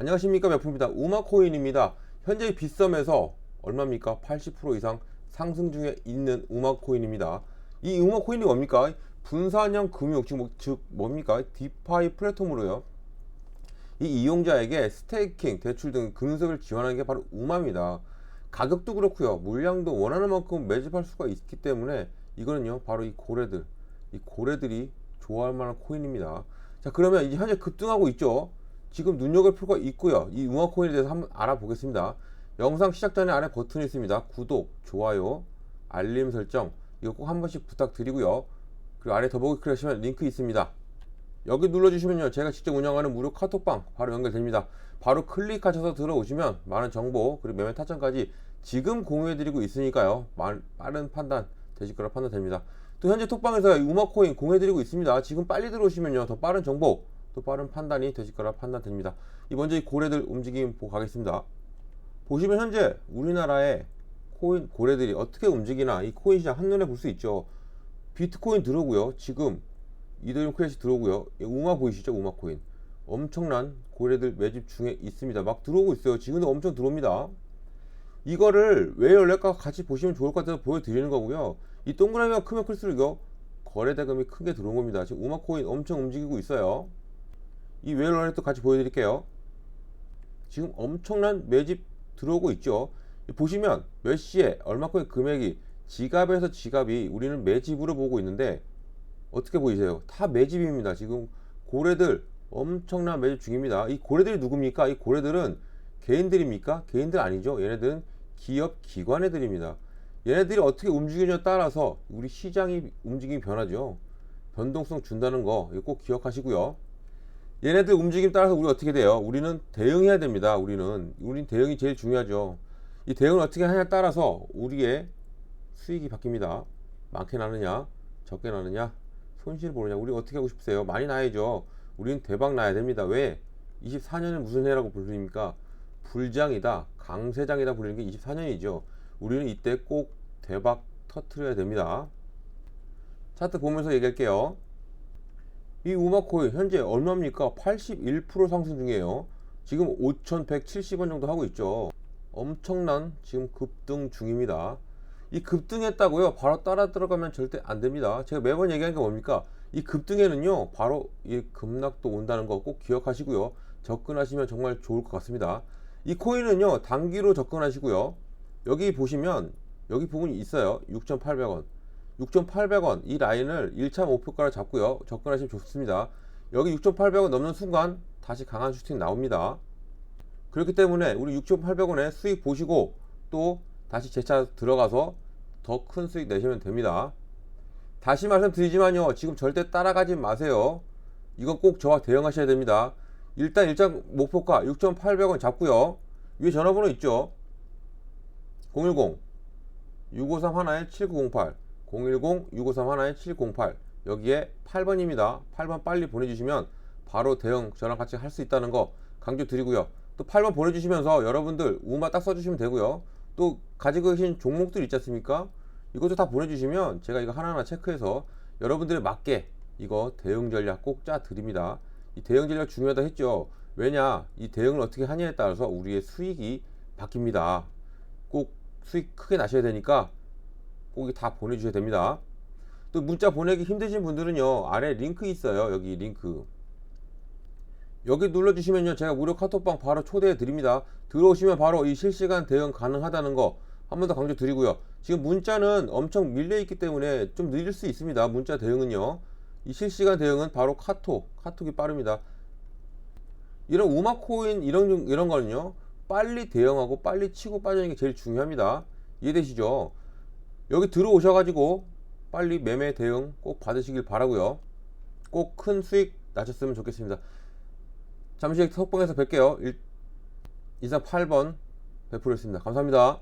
안녕하십니까 몇푼입니다. 우마코인입니다. 현재 빗썸에서 얼마입니까? 80% 이상 상승 중에 있는 우마코인입니다. 이 우마코인이 뭡니까? 분산형 금융 즉, 뭐- 즉 뭡니까? 디파이 플랫폼으로요. 이 이용자에게 스테이킹 대출 등 금속을 지원하는 게 바로 우마입니다. 가격도 그렇고요. 물량도 원하는 만큼 매집할 수가 있기 때문에 이거는요 바로 이 고래들 이 고래들이 좋아할 만한 코인입니다. 자 그러면 이제 현재 급등하고 있죠 지금 눈여겨볼 필요가 있고요. 이 웅화코인에 대해서 한번 알아보겠습니다. 영상 시작 전에 아래 버튼이 있습니다. 구독 좋아요 알림 설정. 이거 꼭 한 번씩 부탁드리고요. 그리고 아래 더보기 클릭하시면 링크 있습니다. 여기 눌러주시면요. 제가 직접 운영하는 무료 카톡방 바로 연결됩니다. 바로 클릭하셔서 들어오시면 많은 정보 그리고 매매 타점까지 지금 공유해드리고 있으니까요. 말- 빠른 판단 되실 거라 판단됩니다. 또 현재 톡방에서 이 우마코인 공유해드리고 있습니다. 지금 빨리 들어오시면요. 더 빠른 정보 또 빠른 판단이 되실 거라 판단됩니다. 이 먼저 이 고래들 움직임 보고 가겠습니다. 보시면 현재 우리나라의 코인 고래들이 어떻게 움직이나 이 코인 시장 한눈에 볼 수 있죠. 비트코인 들어오고요. 지금 이더리움 크래시 들어오고요. 이 우마 보이시죠? 우마 코인. 엄청난 고래들 매집 중에 있습니다. 막 들어오고 있어요. 지금도 엄청 들어옵니다. 이거를 왜 열릴까 같이 보시면 좋을 것 같아서 보여드리는 거고요. 이 동그라미가 크면 클수록요 거래 대금이 크게 들어온 겁니다. 지금 우마 코인 엄청 움직이고 있어요 이또 같이 보여드릴게요 지금 엄청난 매집 들어오고 있죠 보시면 몇 시에 얼마큼의 금액이 지갑에서 지갑이 우리는 매집으로 보고 있는데 어떻게 보이세요? 다 매집입니다. 지금 고래들 엄청난 매집 중입니다. 이 고래들이 누굽니까? 이 고래들은 개인들입니까? 개인들 아니죠. 얘네들은 기업 기관 애들입니다. 얘네들이 어떻게 움직이냐에 따라서 우리 시장이 움직임이 변하죠. 변동성 준다는 거 꼭 기억하시고요. 얘네들 움직임 따라서 우리 어떻게 돼요? 우리는 대응해야 됩니다. 우리는 우린 대응이 제일 중요하죠. 이 대응을 어떻게 하냐에 따라서 우리의 수익이 바뀝니다. 많게 나느냐, 적게 나느냐, 손실 보느냐. 우리 어떻게 하고 싶으세요? 많이 나야죠. 우리는 대박 나야 됩니다. 왜? 24년은 무슨 해라고 불립니까? 불장이다, 강세장이다 불리는 게 24년이죠. 우리는 이때 꼭 대박 터트려야 됩니다. 차트 보면서 얘기할게요. 이 우마코인 현재 얼마입니까? 81% 상승 중이에요. 지금 5,170원 정도 하고 있죠. 엄청난 지금 급등 중입니다. 이 급등했다고요? 바로 따라 들어가면 절대 안 됩니다. 제가 매번 얘기하는 게 뭡니까? 이 급등에는요, 바로 이 급락도 온다는 거 꼭 기억하시고요. 접근하시면 정말 좋을 것 같습니다. 이 코인은요, 단기로 접근하시고요. 여기 보시면, 여기 부분이 있어요. 6,800원. 6,800원. 이 라인을 1차 목표가로 잡고요. 접근하시면 좋습니다. 여기 6,800원 넘는 순간 다시 강한 슈팅 나옵니다. 그렇기 때문에 우리 6,800원에 수익 보시고 또 다시 재차 들어가서 더 큰 수익 내시면 됩니다. 다시 말씀드리지만요. 지금 절대 따라가지 마세요. 이건 꼭 저와 대응하셔야 됩니다. 일단 일장 목표가 6,800원 잡고요. 위에 전화번호 있죠. 010 653 하나에 7908 010 653 하나에 708 여기에 8번입니다. 8번 빨리 보내주시면 바로 대응 저랑 같이 할 수 있다는 거 강조 드리고요. 또 8번 보내주시면서 여러분들 우마 딱 써주시면 되고요. 또 가지고 계신 종목들 있지 않습니까? 이것도 다 보내주시면 제가 이거 하나하나 체크해서 여러분들에 맞게 이거 대응 전략 꼭 짜 드립니다. 이 대응 전략 중요하다 했죠. 왜냐 이 대응을 어떻게 하냐에 따라서 우리의 수익이 바뀝니다. 꼭 수익 크게 나셔야 되니까 꼭 다 보내주셔야 됩니다. 또 문자 보내기 힘드신 분들은요 아래 링크 있어요. 여기 링크. 여기 눌러주시면요 제가 무료 카톡방 바로 초대해 드립니다. 들어오시면 바로 이 실시간 대응 가능하다는 거 한 번 더 강조 드리고요. 지금 문자는 엄청 밀려 있기 때문에 좀 느릴 수 있습니다. 문자 대응은요. 이 실시간 대응은 바로 카톡 카톡이 빠릅니다. 이런 우마코인 이런 이런 거는요 빨리 대응하고 빨리 치고 빠지는 게 제일 중요합니다. 이해되시죠 여기 들어오셔가지고 빨리 매매 대응 꼭 받으시길 바라고요. 꼭 큰 수익 나셨으면 좋겠습니다. 잠시 후에 톡방에서 뵐게요. 1, 2, 3, 8번 베풀었습니다. 감사합니다